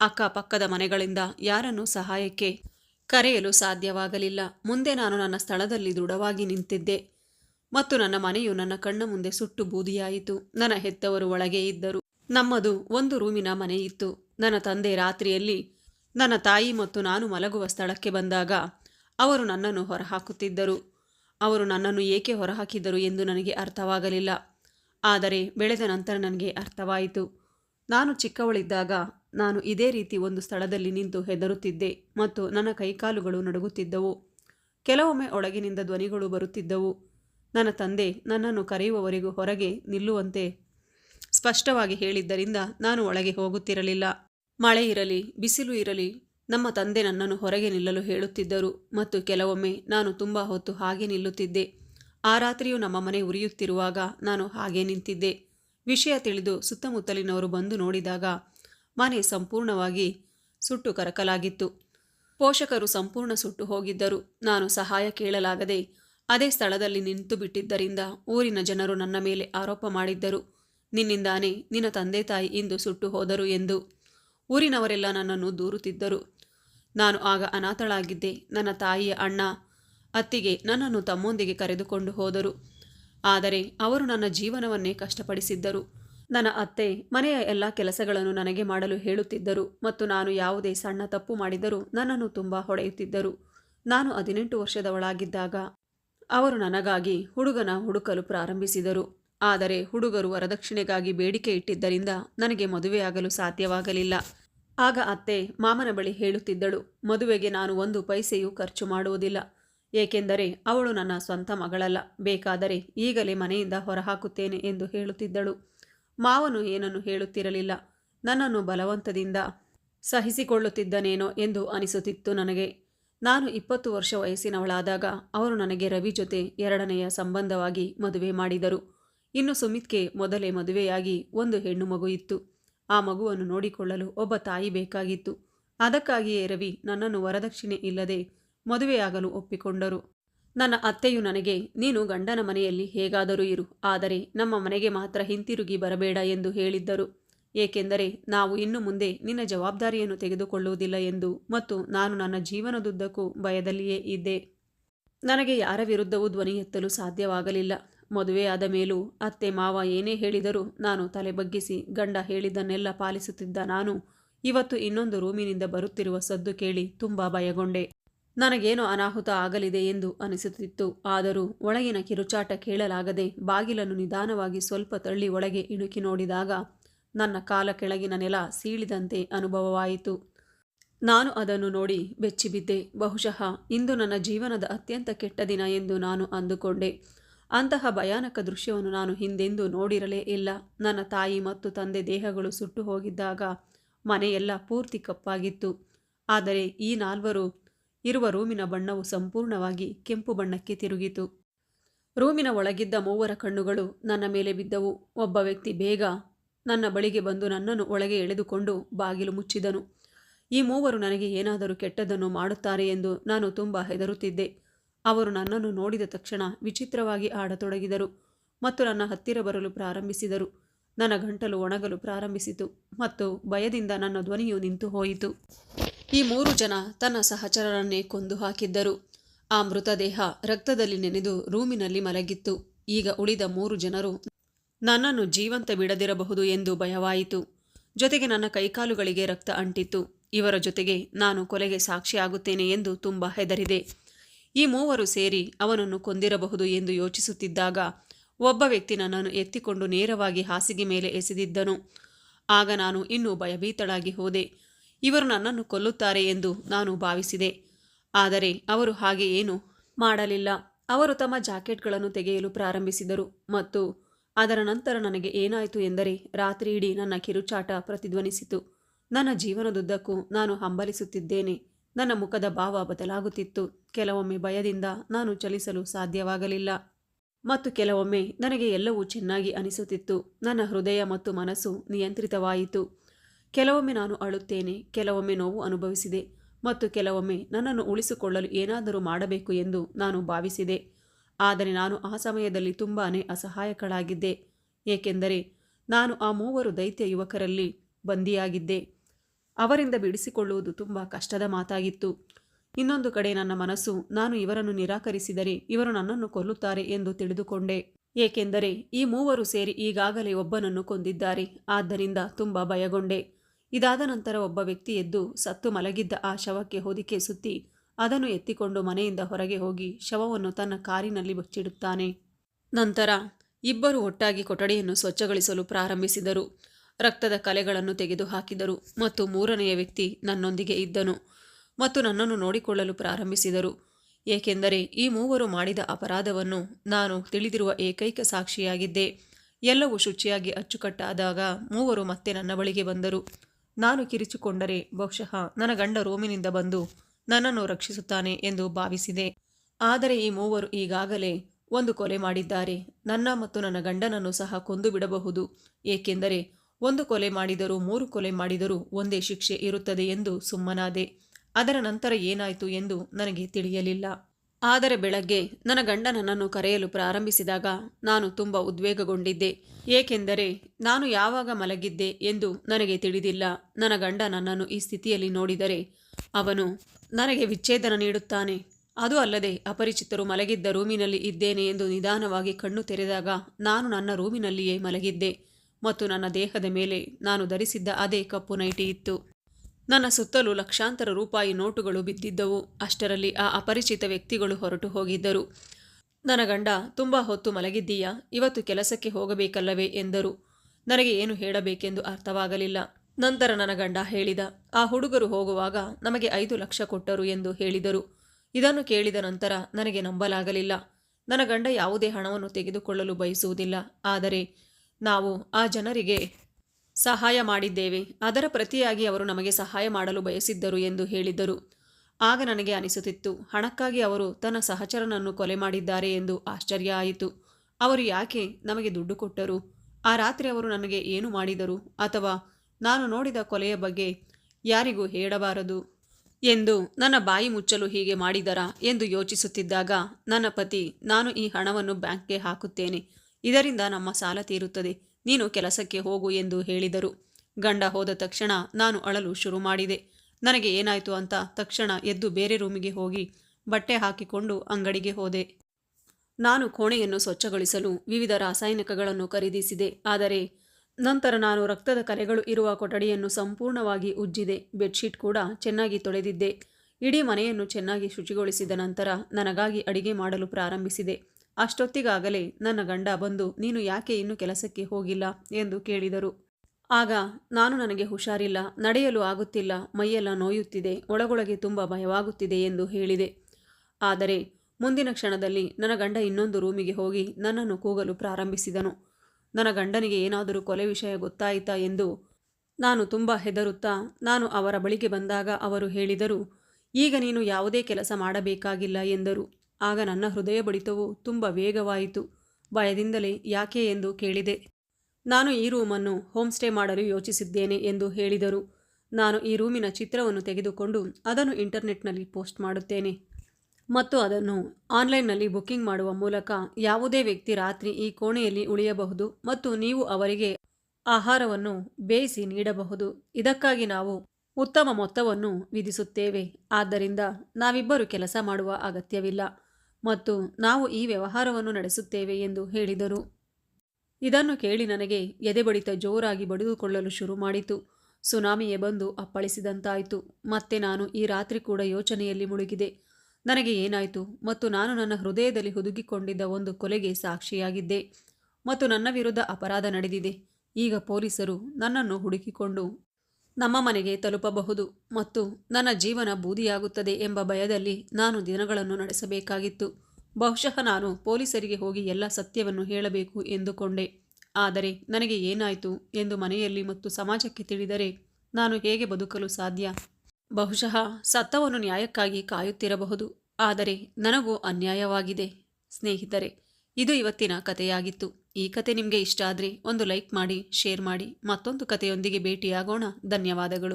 ಅಕ್ಕಪಕ್ಕದ ಮನೆಗಳಿಂದ ಯಾರನ್ನೂ ಸಹಾಯಕ್ಕೆ ಕರೆಯಲು ಸಾಧ್ಯವಾಗಲಿಲ್ಲ. ಮುಂದೆ ನಾನು ನನ್ನ ಸ್ಥಳದಲ್ಲಿ ದೃಢವಾಗಿ ನಿಂತಿದ್ದೆ. ಮತ್ತು ನನ್ನ ಮನೆಯು ನನ್ನ ಕಣ್ಣ ಮುಂದೆ ಸುಟ್ಟು ಬೂದಿಯಾಯಿತು. ನನ್ನ ಹೆತ್ತವರು ಒಳಗೆ ಇದ್ದರು. ನಮ್ಮದು ಒಂದು ರೂಮಿನ ಮನೆ ಇತ್ತು. ನನ್ನ ತಂದೆ ರಾತ್ರಿಯಲ್ಲಿ ನನ್ನ ತಾಯಿ ಮತ್ತು ನಾನು ಮಲಗುವ ಸ್ಥಳಕ್ಕೆ ಬಂದಾಗ ಅವರು ನನ್ನನ್ನು ಹೊರಹಾಕುತ್ತಿದ್ದರು. ಅವರು ನನ್ನನ್ನು ಏಕೆ ಹೊರಹಾಕಿದರು ಎಂದು ನನಗೆ ಅರ್ಥವಾಗಲಿಲ್ಲ. ಆದರೆ ಬೆಳೆದ ನಂತರ ನನಗೆ ಅರ್ಥವಾಯಿತು. ನಾನು ಚಿಕ್ಕವಳಿದ್ದಾಗ ನಾನು ಇದೇ ರೀತಿ ಒಂದು ಸ್ಥಳದಲ್ಲಿ ನಿಂತು ಹೆದರುತ್ತಿದ್ದೆ ಮತ್ತು ನನ್ನ ಕೈಕಾಲುಗಳು ನಡುಗುತ್ತಿದ್ದವು. ಕೆಲವೊಮ್ಮೆ ಒಳಗಿನಿಂದ ಧ್ವನಿಗಳು ಬರುತ್ತಿದ್ದವು. ನನ್ನ ತಂದೆ ನನ್ನನ್ನು ಕರೆಯುವವರೆಗೂ ಹೊರಗೆ ನಿಲ್ಲುವಂತೆ ಸ್ಪಷ್ಟವಾಗಿ ಹೇಳಿದ್ದರಿಂದ ನಾನು ಒಳಗೆ ಹೋಗುತ್ತಿರಲಿಲ್ಲ. ಮಳೆ ಇರಲಿ, ಬಿಸಿಲು ಇರಲಿ ನಮ್ಮ ತಂದೆ ನನ್ನನ್ನು ಹೊರಗೆ ನಿಲ್ಲಲು ಹೇಳುತ್ತಿದ್ದರು ಮತ್ತು ಕೆಲವೊಮ್ಮೆ ನಾನು ತುಂಬ ಹೊತ್ತು ಹಾಗೆ ನಿಲ್ಲುತ್ತಿದ್ದೆ. ಆ ರಾತ್ರಿಯೂ ನಮ್ಮ ಮನೆ ಉರಿಯುತ್ತಿರುವಾಗ ನಾನು ಹಾಗೆ ನಿಂತಿದ್ದೆ. ವಿಷಯ ತಿಳಿದು ಸುತ್ತಮುತ್ತಲಿನವರು ಬಂದು ನೋಡಿದಾಗ ಮನೆ ಸಂಪೂರ್ಣವಾಗಿ ಸುಟ್ಟು ಕರಕಲಾಗಿತ್ತು. ಪೋಷಕರು ಸಂಪೂರ್ಣ ಸುಟ್ಟು ಹೋಗಿದ್ದರು. ನಾನು ಸಹಾಯ ಕೇಳಲಾಗದೆ ಅದೇ ಸ್ಥಳದಲ್ಲಿ ನಿಂತು ಬಿಟ್ಟಿದ್ದರಿಂದ ಊರಿನ ಜನರು ನನ್ನ ಮೇಲೆ ಆರೋಪ ಮಾಡಿದ್ದರು. ನಿನ್ನಿಂದಾನೇ ನಿನ್ನ ತಂದೆ ತಾಯಿ ಇಂದು ಸುಟ್ಟು ಹೋದರು ಎಂದು. ಊರಿನವರೆಲ್ಲ ನನ್ನನ್ನು ದೂರುತ್ತಿದ್ದರು. ನಾನು ಆಗ ಅನಾಥಳಾಗಿದ್ದೆ. ನನ್ನ ತಾಯಿಯ ಅಣ್ಣ ಅತ್ತಿಗೆ ನನ್ನನ್ನು ತಮ್ಮೊಂದಿಗೆ ಕರೆದುಕೊಂಡು ಹೋದರು. ಆದರೆ ಅವರು ನನ್ನ ಜೀವನವನ್ನೇ ಕಷ್ಟಪಡಿಸಿದ್ದರು. ನನ್ನ ಅತ್ತೆ ಮನೆಯ ಎಲ್ಲ ಕೆಲಸಗಳನ್ನು ನನಗೆ ಮಾಡಲು ಹೇಳುತ್ತಿದ್ದರು ಮತ್ತು ನಾನು ಯಾವುದೇ ಸಣ್ಣ ತಪ್ಪು ಮಾಡಿದರೂ ನನ್ನನ್ನು ತುಂಬ ಹೊಡೆಯುತ್ತಿದ್ದರು. ನಾನು ಹದಿನೆಂಟು ವರ್ಷದವಳಾಗಿದ್ದಾಗ ಅವರು ನನಗಾಗಿ ಹುಡುಗನ ಹುಡುಕಲು ಪ್ರಾರಂಭಿಸಿದರು. ಆದರೆ ಹುಡುಗರು ವರದಕ್ಷಿಣೆಗಾಗಿ ಬೇಡಿಕೆ ಇಟ್ಟಿದ್ದರಿಂದ ನನಗೆ ಮದುವೆಯಾಗಲು ಸಾಧ್ಯವಾಗಲಿಲ್ಲ. ಆಗ ಅತ್ತೆ ಮಾಮನ ಬಳಿ ಹೇಳುತ್ತಿದ್ದಳು, ಮದುವೆಗೆ ನಾನು ಒಂದು ಪೈಸೆಯೂ ಖರ್ಚು ಮಾಡುವುದಿಲ್ಲ. ಏಕೆಂದರೆ ಅವಳು ನನ್ನ ಸ್ವಂತ ಮಗಳಲ್ಲ. ಬೇಕಾದರೆ ಈಗಲೇ ಮನೆಯಿಂದ ಹೊರಹಾಕುತ್ತೇನೆ ಎಂದು ಹೇಳುತ್ತಿದ್ದಳು. ಮಾವನು ಏನನ್ನು ಹೇಳುತ್ತಿರಲಿಲ್ಲ. ನನ್ನನ್ನು ಬಲವಂತದಿಂದ ಸಹಿಸಿಕೊಳ್ಳುತ್ತಿದ್ದನೇನೋ ಎಂದು ಅನಿಸುತ್ತಿತ್ತು ನನಗೆ. ನಾನು ಇಪ್ಪತ್ತು ವರ್ಷ ವಯಸ್ಸಿನವಳಾದಾಗ ಅವರು ನನಗೆ ರವಿ ಜೊತೆ ಎರಡನೆಯ ಸಂಬಂಧವಾಗಿ ಮದುವೆ ಮಾಡಿದರು. ಇನ್ನು ಸುಮಿತ್ಗೆ ಮೊದಲೇ ಮದುವೆಯಾಗಿ ಒಂದು ಹೆಣ್ಣು ಮಗು ಇತ್ತು. ಆ ಮಗುವನ್ನು ನೋಡಿಕೊಳ್ಳಲು ಒಬ್ಬ ತಾಯಿ ಬೇಕಾಗಿತ್ತು. ಅದಕ್ಕಾಗಿಯೇ ರವಿ ನನ್ನನ್ನು ವರದಕ್ಷಿಣೆ ಇಲ್ಲದೆ ಮದುವೆಯಾಗಲು ಒಪ್ಪಿಕೊಂಡರು. ನನ್ನ ಅತ್ತೆಯು ನನಗೆ, ನೀನು ಗಂಡನ ಮನೆಯಲ್ಲಿ ಹೇಗಾದರೂ ಇರು, ಆದರೆ ನಮ್ಮ ಮನೆಗೆ ಮಾತ್ರ ಹಿಂತಿರುಗಿ ಬರಬೇಡ ಎಂದು ಹೇಳಿದ್ದರು. ಏಕೆಂದರೆ ನಾವು ಇನ್ನು ಮುಂದೆ ನಿನ್ನ ಜವಾಬ್ದಾರಿಯನ್ನು ತೆಗೆದುಕೊಳ್ಳುವುದಿಲ್ಲ ಎಂದು ಮತ್ತು ನಾನು ನನ್ನ ಜೀವನದುದ್ದಕ್ಕೂ ಭಯದಲ್ಲಿಯೇ ಇದ್ದೆ. ನನಗೆ ಯಾರ ವಿರುದ್ಧವೂ ಧ್ವನಿ ಎತ್ತಲು ಸಾಧ್ಯವಾಗಲಿಲ್ಲ. ಮದುವೆಯಾದ ಮೇಲೂ ಅತ್ತೆ ಮಾವ ಏನೇ ಹೇಳಿದರೂ ನಾನು ತಲೆ ಬಗ್ಗಿಸಿ ಗಂಡ ಹೇಳಿದ್ದನ್ನೆಲ್ಲ ಪಾಲಿಸುತ್ತಿದ್ದ ನಾನು ಇವತ್ತು ಇನ್ನೊಂದು ರೂಮಿನಿಂದ ಬರುತ್ತಿರುವ ಸದ್ದು ಕೇಳಿ ತುಂಬ ಭಯಗೊಂಡೆ. ನನಗೇನು ಅನಾಹುತ ಆಗಲಿದೆ ಎಂದು ಅನಿಸುತ್ತಿತ್ತು. ಆದರೂ ಒಳಗಿನ ಕಿರುಚಾಟ ಕೇಳಲಾಗದೆ ಬಾಗಿಲನ್ನು ನಿಧಾನವಾಗಿ ಸ್ವಲ್ಪ ತಳ್ಳಿ ಒಳಗೆ ಇಣುಕಿ ನೋಡಿದಾಗ ನನ್ನ ಕಾಲ ಕೆಳಗಿನ ನೆಲ ಸೀಳಿದಂತೆ ಅನುಭವವಾಯಿತು. ನಾನು ಅದನ್ನು ನೋಡಿ ಬೆಚ್ಚಿಬಿದ್ದೆ. ಬಹುಶಃ ಇಂದು ನನ್ನ ಜೀವನದ ಅತ್ಯಂತ ಕೆಟ್ಟ ದಿನ ಎಂದು ನಾನು ಅಂದುಕೊಂಡೆ. ಅಂತಹ ಭಯಾನಕ ದೃಶ್ಯವನ್ನು ನಾನು ಹಿಂದೆಂದೂ ನೋಡಿರಲೇ ಇಲ್ಲ. ನನ್ನ ತಾಯಿ ಮತ್ತು ತಂದೆ ದೇಹಗಳು ಸುಟ್ಟು ಹೋಗಿದ್ದಾಗ ಮನೆಯೆಲ್ಲ ಪೂರ್ತಿ ಕಪ್ಪಾಗಿತ್ತು. ಆದರೆ ಈ ನಾಲ್ವರು, ಇರುವ ರೂಮಿನ ಬಣ್ಣವು ಸಂಪೂರ್ಣವಾಗಿ ಕೆಂಪು ಬಣ್ಣಕ್ಕೆ ತಿರುಗಿತು. ರೂಮಿನ ಒಳಗಿದ್ದ ಮೂವರ ಕಣ್ಣುಗಳು ನನ್ನ ಮೇಲೆ ಬಿದ್ದವು. ಒಬ್ಬ ವ್ಯಕ್ತಿ ಬೇಗ ನನ್ನ ಬಳಿಗೆ ಬಂದು ನನ್ನನ್ನು ಒಳಗೆ ಎಳೆದುಕೊಂಡು ಬಾಗಿಲು ಮುಚ್ಚಿದನು. ಈ ಮೂವರು ನನಗೆ ಏನಾದರೂ ಕೆಟ್ಟದನ್ನು ಮಾಡುತ್ತಾರೆ ಎಂದು ನಾನು ತುಂಬ ಹೆದರುತ್ತಿದ್ದೆ. ಅವರು ನನ್ನನ್ನು ನೋಡಿದ ತಕ್ಷಣ ವಿಚಿತ್ರವಾಗಿ ಆಡತೊಡಗಿದರು ಮತ್ತು ನನ್ನ ಹತ್ತಿರ ಬರಲು ಪ್ರಾರಂಭಿಸಿದರು. ನನ್ನ ಗಂಟಲು ಒಣಗಲು ಪ್ರಾರಂಭಿಸಿತು ಮತ್ತು ಭಯದಿಂದ ನನ್ನ ಧ್ವನಿಯು ನಿಂತು ಹೋಯಿತು. ಈ ಮೂರು ಜನ ತನ್ನ ಸಹಚರರನ್ನೇ ಕೊಂದು ಹಾಕಿದ್ದರು. ಆ ಮೃತದೇಹ ರಕ್ತದಲ್ಲಿ ನೆನೆದು ರೂಮಿನಲ್ಲಿ ಮಲಗಿತ್ತು. ಈಗ ಉಳಿದ ಮೂರು ಜನರು ನನ್ನನ್ನು ಜೀವಂತ ಬಿಡದಿರಬಹುದು ಎಂದು ಭಯವಾಯಿತು. ಜೊತೆಗೆ ನನ್ನ ಕೈಕಾಲುಗಳಿಗೆ ರಕ್ತ ಅಂಟಿತ್ತು. ಇವರ ಜೊತೆಗೆ ನಾನು ಕೊಲೆಗೆ ಸಾಕ್ಷಿಯಾಗುತ್ತೇನೆ ಎಂದು ತುಂಬ ಹೆದರಿದೆ. ಈ ಮೂವರು ಸೇರಿ ಅವನನ್ನು ಕೊಂದಿರಬಹುದು ಎಂದು ಯೋಚಿಸುತ್ತಿದ್ದಾಗ ಒಬ್ಬ ವ್ಯಕ್ತಿ ನನ್ನನ್ನು ಎತ್ತಿಕೊಂಡು ನೇರವಾಗಿ ಹಾಸಿಗೆ ಮೇಲೆ ಎಸೆದಿದ್ದನು. ಆಗ ನಾನು ಇನ್ನೂ ಭಯಭೀತಳಾಗಿ ಹೋದೆ. ಇವರು ನನ್ನನ್ನು ಕೊಲ್ಲುತ್ತಾರೆ ಎಂದು ನಾನು ಭಾವಿಸಿದೆ. ಆದರೆ ಅವರು ಹಾಗೆ ಏನು ಮಾಡಲಿಲ್ಲ. ಅವರು ತಮ್ಮ ಜಾಕೆಟ್ಗಳನ್ನು ತೆಗೆಯಲು ಪ್ರಾರಂಭಿಸಿದರು ಮತ್ತು ಅದರ ನಂತರ ನನಗೆ ಏನಾಯಿತು ಎಂದರೆ ರಾತ್ರಿ ನನ್ನ ಕಿರುಚಾಟ ಪ್ರತಿಧ್ವನಿಸಿತು. ನನ್ನ ಜೀವನದುದ್ದಕ್ಕೂ ನಾನು ಹಂಬಲಿಸುತ್ತಿದ್ದೇನೆ. ನನ್ನ ಮುಖದ ಭಾವ ಬದಲಾಗುತ್ತಿತ್ತು. ಕೆಲವೊಮ್ಮೆ ಭಯದಿಂದ ನಾನು ಚಲಿಸಲು ಸಾಧ್ಯವಾಗಲಿಲ್ಲ. ಮತ್ತು ಕೆಲವೊಮ್ಮೆ ನನಗೆ ಎಲ್ಲವೂ ಚೆನ್ನಾಗಿ ಅನಿಸುತ್ತಿತ್ತು. ನನ್ನ ಹೃದಯ ಮತ್ತು ಮನಸ್ಸು ನಿಯಂತ್ರಿತವಾಯಿತು. ಕೆಲವೊಮ್ಮೆ ನಾನು ಅಳುತ್ತೇನೆ, ಕೆಲವೊಮ್ಮೆ ನೋವು ಅನುಭವಿಸಿದೆ. ಮತ್ತು ಕೆಲವೊಮ್ಮೆ ನನ್ನನ್ನು ಉಳಿಸಿಕೊಳ್ಳಲು ಏನಾದರೂ ಮಾಡಬೇಕು ಎಂದು ನಾನು ಭಾವಿಸಿದೆ. ಆದರೆ ನಾನು ಆ ಸಮಯದಲ್ಲಿ ತುಂಬಾ ಅಸಹಾಯಕಳಾಗಿದ್ದೆ. ಏಕೆಂದರೆ ನಾನು ಆ ಮೂವರು ದೈತ್ಯ ಯುವಕರಲ್ಲಿ ಬಂದಿಯಾಗಿದ್ದೆ. ಅವರಿಂದ ಬಿಡಿಸಿಕೊಳ್ಳುವುದು ತುಂಬ ಕಷ್ಟದ ಮಾತಾಗಿತ್ತು. ಇನ್ನೊಂದು ಕಡೆ ನನ್ನ ಮನಸ್ಸು, ನಾನು ಇವರನ್ನು ನಿರಾಕರಿಸಿದರೆ ಇವರು ನನ್ನನ್ನು ಕೊಲ್ಲುತ್ತಾರೆ ಎಂದು ತಿಳಿದುಕೊಂಡೆ. ಏಕೆಂದರೆ ಈ ಮೂವರು ಸೇರಿ ಈಗಾಗಲೇ ಒಬ್ಬನನ್ನು ಕೊಂದಿದ್ದಾರೆ, ಆದ್ದರಿಂದ ತುಂಬ ಭಯಗೊಂಡೆ. ಇದಾದ ನಂತರ ಒಬ್ಬ ವ್ಯಕ್ತಿ ಎದ್ದು ಸತ್ತು ಮಲಗಿದ್ದ ಆ ಶವಕ್ಕೆ ಹೊದಿಕೆ ಸುತ್ತಿ ಅದನ್ನು ಎತ್ತಿಕೊಂಡು ಮನೆಯಿಂದ ಹೊರಗೆ ಹೋಗಿ ಶವವನ್ನು ತನ್ನ ಕಾರಿನಲ್ಲಿ ಬಚ್ಚಿಡುತ್ತಾನೆ. ನಂತರ ಇಬ್ಬರು ಒಟ್ಟಾಗಿ ಕೊಠಡಿಯನ್ನು ಸ್ವಚ್ಛಗೊಳಿಸಲು ಪ್ರಾರಂಭಿಸಿದರು. ರಕ್ತದ ಕಲೆಗಳನ್ನು ತೆಗೆದುಹಾಕಿದರು ಮತ್ತು ಮೂರನೆಯ ವ್ಯಕ್ತಿ ನನ್ನೊಂದಿಗೆ ಇದ್ದನು ಮತ್ತು ನನ್ನನ್ನು ನೋಡಿಕೊಳ್ಳಲು ಪ್ರಾರಂಭಿಸಿದರು. ಏಕೆಂದರೆ ಈ ಮೂವರು ಮಾಡಿದ ಅಪರಾಧವನ್ನು ನಾನು ತಿಳಿದಿರುವ ಏಕೈಕ ಸಾಕ್ಷಿಯಾಗಿದ್ದೆ. ಎಲ್ಲವೂ ಶುಚಿಯಾಗಿ ಅಚ್ಚುಕಟ್ಟಾದಾಗ ಮೂವರು ಮತ್ತೆ ನನ್ನ ಬಳಿಗೆ ಬಂದರು. ನಾನು ಕಿರಿಚಿಕೊಂಡರೆ ಬಹುಶಃ ನನ್ನ ಗಂಡ ರೋಮಿನಿಂದ ಬಂದು ನನ್ನನ್ನು ರಕ್ಷಿಸುತ್ತಾನೆ ಎಂದು ಭಾವಿಸಿದೆ. ಆದರೆ ಈ ಮೂವರು ಈಗಾಗಲೇ ಒಂದು ಕೊಲೆ ಮಾಡಿದ್ದಾರೆ. ನನ್ನ ಮತ್ತು ನನ್ನ ಗಂಡನನ್ನು ಸಹ ಕೊಂದು ಬಿಡಬಹುದು ಏಕೆಂದರೆ ಒಂದು ಕೊಲೆ ಮಾಡಿದರೂ ಮೂರು ಕೊಲೆ ಮಾಡಿದರೂ ಒಂದೇ ಶಿಕ್ಷೆ ಇರುತ್ತದೆ ಎಂದು ಸುಮ್ಮನಾದೆ. ಅದರ ನಂತರ ಏನಾಯಿತು ಎಂದು ನನಗೆ ತಿಳಿಯಲಿಲ್ಲ. ಆದರೆ ಬೆಳಗ್ಗೆ ನನ್ನ ಗಂಡ ನನ್ನನ್ನು ಕರೆಯಲು ಪ್ರಾರಂಭಿಸಿದಾಗ ನಾನು ತುಂಬ ಉದ್ವೇಗಗೊಂಡಿದ್ದೆ. ಏಕೆಂದರೆ ನಾನು ಯಾವಾಗ ಮಲಗಿದ್ದೆ ಎಂದು ನನಗೆ ತಿಳಿದಿಲ್ಲ. ನನ್ನ ಗಂಡ ನನ್ನನ್ನು ಈ ಸ್ಥಿತಿಯಲ್ಲಿ ನೋಡಿದರೆ ಅವನು ನನಗೆ ವಿಚ್ಛೇದನ ನೀಡುತ್ತಾನೆ. ಅದು ಅಲ್ಲದೆ ಅಪರಿಚಿತರು ಮಲಗಿದ್ದ ರೂಮಿನಲ್ಲಿ ಇದ್ದೇನೆ ಎಂದು ನಿಧಾನವಾಗಿ ಕಣ್ಣು ತೆರೆದಾಗ ನಾನು ನನ್ನ ರೂಮಿನಲ್ಲಿಯೇ ಮಲಗಿದ್ದೆ. ಮತ್ತು ನನ್ನ ದೇಹದ ಮೇಲೆ ನಾನು ಧರಿಸಿದ್ದ ಅದೇ ಕಪ್ಪು ನೈಟಿ ಇತ್ತು. ನನ್ನ ಸುತ್ತಲೂ ಲಕ್ಷಾಂತರ ರೂಪಾಯಿ ನೋಟುಗಳು ಬಿದ್ದಿದ್ದವು. ಅಷ್ಟರಲ್ಲಿ ಆ ಅಪರಿಚಿತ ವ್ಯಕ್ತಿಗಳು ಹೊರಟು ಹೋಗಿದ್ದರು. ನನ್ನ ಗಂಡ, ತುಂಬ ಹೊತ್ತು ಮಲಗಿದ್ದೀಯಾ? ಇವತ್ತು ಕೆಲಸಕ್ಕೆ ಹೋಗಬೇಕಲ್ಲವೇ? ಎಂದರು. ನನಗೆ ಏನು ಹೇಳಬೇಕೆಂದು ಅರ್ಥವಾಗಲಿಲ್ಲ. ನಂತರ ನನ್ನ ಗಂಡ ಹೇಳಿದ, ಆ ಹುಡುಗರು ಹೋಗುವಾಗ ನಮಗೆ ಐದು ಲಕ್ಷ ಕೊಟ್ಟರು ಎಂದು ಹೇಳಿದರು. ಇದನ್ನು ಕೇಳಿದ ನಂತರ ನನಗೆ ನಂಬಲಾಗಲಿಲ್ಲ. ನನ್ನ ಗಂಡ ಯಾವುದೇ ಹಣವನ್ನು ತೆಗೆದುಕೊಳ್ಳಲು ಬಯಸುವುದಿಲ್ಲ. ಆದರೆ ನಾವು ಆ ಜನರಿಗೆ ಸಹಾಯ ಮಾಡಿದ್ದೇವೆ. ಅದರ ಪ್ರತಿಯಾಗಿ ಅವರು ನಮಗೆ ಸಹಾಯ ಮಾಡಲು ಬಯಸಿದ್ದರು ಎಂದು ಹೇಳಿದ್ದರು. ಆಗ ನನಗೆ ಅನಿಸುತ್ತಿತ್ತು, ಹಣಕ್ಕಾಗಿ ಅವರು ತನ್ನ ಸಹಚರನನ್ನು ಕೊಲೆ ಮಾಡಿದ್ದಾರೆ ಎಂದು ಆಶ್ಚರ್ಯ ಆಯಿತು. ಅವರು ಯಾಕೆ ನಮಗೆ ದುಡ್ಡು ಕೊಟ್ಟರು? ಆ ರಾತ್ರಿ ಅವರು ನನಗೆ ಏನು ಮಾಡಿದರು? ಅಥವಾ ನಾನು ನೋಡಿದ ಕೊಲೆಯ ಬಗ್ಗೆ ಯಾರಿಗೂ ಹೇಳಬಾರದು ಎಂದು ನನ್ನ ಬಾಯಿ ಮುಚ್ಚಲು ಹೀಗೆ ಮಾಡಿದರಾ ಎಂದು ಯೋಚಿಸುತ್ತಿದ್ದಾಗ, ನನ್ನ ಪತಿ, ನಾನು ಈ ಹಣವನ್ನು ಬ್ಯಾಂಕ್ಗೆ ಹಾಕುತ್ತೇನೆ. ಇದರಿಂದ ನಮ್ಮ ಸಾಲ ತೀರುತ್ತದೆ. ನೀನು ಕೆಲಸಕ್ಕೆ ಹೋಗು ಎಂದು ಹೇಳಿದರು. ಗಂಡ ಹೋದ ತಕ್ಷಣ ನಾನು ಅಳಲು ಶುರು ಮಾಡಿದೆ. ನನಗೆ ಏನಾಯಿತು ಅಂತ ತಕ್ಷಣ ಎದ್ದು ಬೇರೆ ರೂಮಿಗೆ ಹೋಗಿ ಬಟ್ಟೆ ಹಾಕಿಕೊಂಡು ಅಂಗಡಿಗೆ ಹೋದೆ. ನಾನು ಕೋಣೆಯನ್ನು ಸ್ವಚ್ಛಗೊಳಿಸಲು ವಿವಿಧ ರಾಸಾಯನಿಕಗಳನ್ನು ಖರೀದಿಸಿದೆ. ಆದರೆ ನಂತರ ನಾನು ರಕ್ತದ ಕಲೆಗಳು ಇರುವ ಕೊಠಡಿಯನ್ನು ಸಂಪೂರ್ಣವಾಗಿ ಉಜ್ಜಿದೆ. ಬೆಡ್ಶೀಟ್ ಕೂಡ ಚೆನ್ನಾಗಿ ತೊಳೆದಿದ್ದೆ. ಇಡೀ ಮನೆಯನ್ನು ಚೆನ್ನಾಗಿ ಶುಚಿಗೊಳಿಸಿದ ನಂತರ ನನಗಾಗಿ ಅಡಿಗೆ ಮಾಡಲು ಪ್ರಾರಂಭಿಸಿದೆ. ಅಷ್ಟೊತ್ತಿಗಾಗಲೇ ನನ್ನ ಗಂಡ ಬಂದು, ನೀನು ಯಾಕೆ ಇನ್ನೂ ಕೆಲಸಕ್ಕೆ ಹೋಗಿಲ್ಲ? ಎಂದು ಕೇಳಿದರು. ಆಗ, ನಾನು ನನಗೆ ಹುಷಾರಿಲ್ಲ, ನಡೆಯಲು ಆಗುತ್ತಿಲ್ಲ, ಮೈಯೆಲ್ಲ ನೋಯುತ್ತಿದೆ, ಒಳಗೊಳಗೆ ತುಂಬ ಭಯವಾಗುತ್ತಿದೆ ಎಂದು ಹೇಳಿದೆ. ಆದರೆ, ಮುಂದಿನ ಕ್ಷಣದಲ್ಲಿ ನನ್ನ ಗಂಡ ಇನ್ನೊಂದು ರೂಮಿಗೆ ಹೋಗಿ ನನ್ನನ್ನು ಕೂಗಲು ಪ್ರಾರಂಭಿಸಿದನು. ನನ್ನ ಗಂಡನಿಗೆ ಏನಾದರೂ ಕೊಲೆ ವಿಷಯ ಗೊತ್ತಾಯಿತಾ ಎಂದು ನಾನು ತುಂಬ ಹೆದರುತ್ತಾ, ನಾನು ಅವರ ಬಳಿಗೆ ಬಂದಾಗ ಅವರು ಹೇಳಿದರು, ಈಗ ನೀನು ಯಾವುದೇ ಕೆಲಸ ಮಾಡಬೇಕಾಗಿಲ್ಲ ಎಂದರು. ಆಗ ನನ್ನ ಹೃದಯ ಬಡಿತವು ತುಂಬ ವೇಗವಾಯಿತು. ಭಯದಿಂದಲೇ ಯಾಕೆ ಎಂದು ಕೇಳಿದೆ. ನಾನು ಈ ರೂಮನ್ನು ಹೋಮ್ ಸ್ಟೇ ಮಾಡಲು ಯೋಚಿಸಿದ್ದೇನೆ ಎಂದು ಹೇಳಿದರು. ನಾನು ಈ ರೂಮಿನ ಚಿತ್ರವನ್ನು ತೆಗೆದುಕೊಂಡು ಅದನ್ನು ಇಂಟರ್ನೆಟ್ನಲ್ಲಿ ಪೋಸ್ಟ್ ಮಾಡುತ್ತೇನೆ. ಮತ್ತು ಅದನ್ನು ಆನ್ಲೈನ್ನಲ್ಲಿ ಬುಕ್ಕಿಂಗ್ ಮಾಡುವ ಮೂಲಕ ಯಾವುದೇ ವ್ಯಕ್ತಿ ರಾತ್ರಿ ಈ ಕೋಣೆಯಲ್ಲಿ ಉಳಿಯಬಹುದು ಮತ್ತು ನೀವು ಅವರಿಗೆ ಆಹಾರವನ್ನು ಬೇಯಿಸಿ ನೀಡಬಹುದು. ಇದಕ್ಕಾಗಿ ನಾವು ಉತ್ತಮ ಮೊತ್ತವನ್ನು ವಿಧಿಸುತ್ತೇವೆ. ಆದ್ದರಿಂದ ನಾವಿಬ್ಬರು ಕೆಲಸ ಮಾಡುವ ಅಗತ್ಯವಿಲ್ಲ. ಮತ್ತು ನಾವು ಈ ವ್ಯವಹಾರವನ್ನು ನಡೆಸುತ್ತೇವೆ ಎಂದು ಹೇಳಿದರು. ಇದನ್ನು ಕೇಳಿ ನನಗೆ ಎದೆಬಡಿತ ಜೋರಾಗಿ ಬಡಿದುಕೊಳ್ಳಲು ಶುರು ಮಾಡಿತು. ಸುನಾಮಿಯೇ ಬಂದು ಅಪ್ಪಳಿಸಿದಂತಾಯಿತು. ಮತ್ತೆ ನಾನು ಈ ರಾತ್ರಿ ಕೂಡ ಯೋಚನೆಯಲ್ಲಿ ಮುಳುಗಿದೆ. ನನಗೆ ಏನಾಯಿತು ಮತ್ತು ನಾನು ನನ್ನ ಹೃದಯದಲ್ಲಿ ಹುದುಗಿಕೊಂಡಿದ್ದ ಒಂದು ಕೊಲೆಗೆ ಸಾಕ್ಷಿಯಾಗಿದ್ದೆ. ಮತ್ತು ನನ್ನ ವಿರುದ್ಧ ಅಪರಾಧ ನಡೆದಿದೆ. ಈಗ ಪೊಲೀಸರು ನನ್ನನ್ನು ಹುಡುಕಿಕೊಂಡು ನಮ್ಮ ಮನೆಗೆ ತಲುಪಬಹುದು ಮತ್ತು ನನ್ನ ಜೀವನ ಬೂದಿಯಾಗುತ್ತದೆ ಎಂಬ ಭಯದಲ್ಲಿ ನಾನು ದಿನಗಳನ್ನು ನಡೆಸಬೇಕಾಗಿತ್ತು. ಬಹುಶಃ ನಾನು ಪೊಲೀಸರಿಗೆ ಹೋಗಿ ಎಲ್ಲ ಸತ್ಯವನ್ನು ಹೇಳಬೇಕು ಎಂದುಕೊಂಡೆ. ಆದರೆ ನನಗೆ ಏನಾಯಿತು ಎಂದು ಮನೆಯಲ್ಲಿ ಮತ್ತು ಸಮಾಜಕ್ಕೆ ತಿಳಿದರೆ ನಾನು ಹೇಗೆ ಬದುಕಲು ಸಾಧ್ಯ? ಬಹುಶಃ ಸತ್ತವನ್ನು ನ್ಯಾಯಕ್ಕಾಗಿ ಕಾಯುತ್ತಿರಬಹುದು. ಆದರೆ ನನಗೂ ಅನ್ಯಾಯವಾಗಿದೆ, ಸ್ನೇಹಿತರೆ. ಇದು ಇವತ್ತಿನ ಕಥೆಯಾಗಿತ್ತು. ಈ ಕತೆ ನಿಮಗೆ ಇಷ್ಟ ಆದರೆ ಒಂದು ಲೈಕ್ ಮಾಡಿ, ಶೇರ್ ಮಾಡಿ, ಮತ್ತೊಂದು ಕಥೆಯೊಂದಿಗೆ ಭೇಟಿಯಾಗೋಣ. ಧನ್ಯವಾದಗಳು.